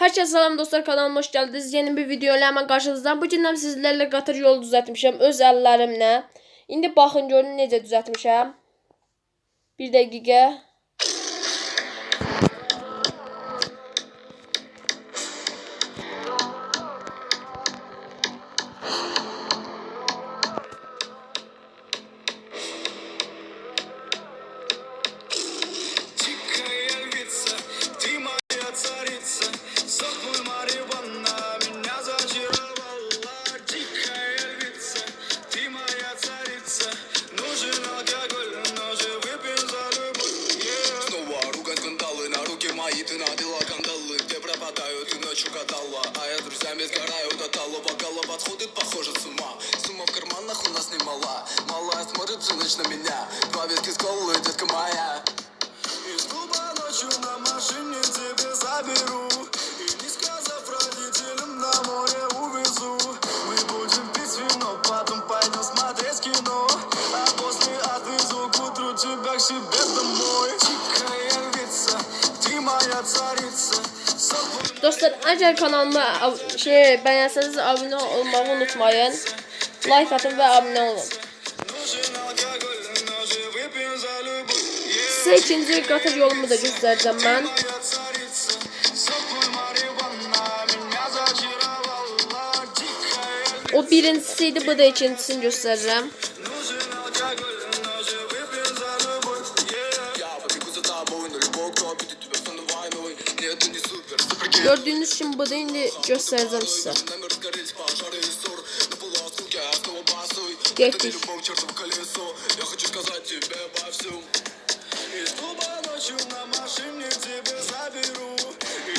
Herkese selam dostlar kanalıma hoş geldiniz. Yeni bir video ile hemen karşınızdayım. Bugün hem sizlerle qatır yolu düzəltmişəm öz əllərimlə. İndi baxın görün necə düzəltmişəm. Bir dəqiqə. Мои ты надела кандалы, где пропадаю, ты ночью катала, а я друзьями сгораю до талого бокала подходит, похоже с ума. Сумма в карманах у нас немала, малая смотрит всю ночь на меня, два виски с колой, детка моя. Из клуба ночью на машине тебе заберу. И не сказав родителям на море увезу. Мы будем пить вино, потом пойдем смотреть кино. А после отвезу к утру тебя к себе домой. Дикая львица, Dostlar Acer kanalıma şey beğenseniz abone olmayı unutmayın. Like atın ve abone olun. 8. qatır yolumu da göstərəcəm mən. O birincisi bu da ikincisini göstərirəm. Gördüğünüz şimdi badeni göstereceğim size. Geçtik.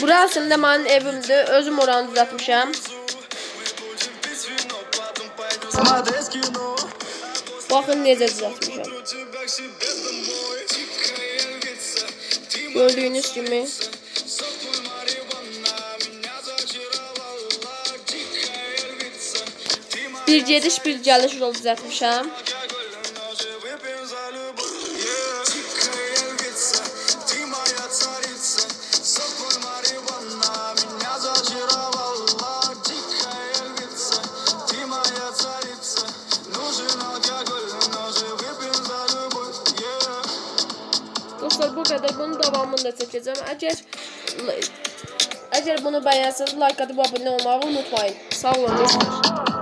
Burası da benim evimdi. Özüm oranı düzeltmişəm. Bakın necə düzeltmişəm. Gördüğünüz gibi. Bir yediş bir gəliş yol düzəltmişəm. Dostlar bu qədər bunun davamını da çəkəcəm. Əgər Əgər bunu bəyənsəniz, like atıb abunə olmağı unutmayın. Sağ olun dostlar.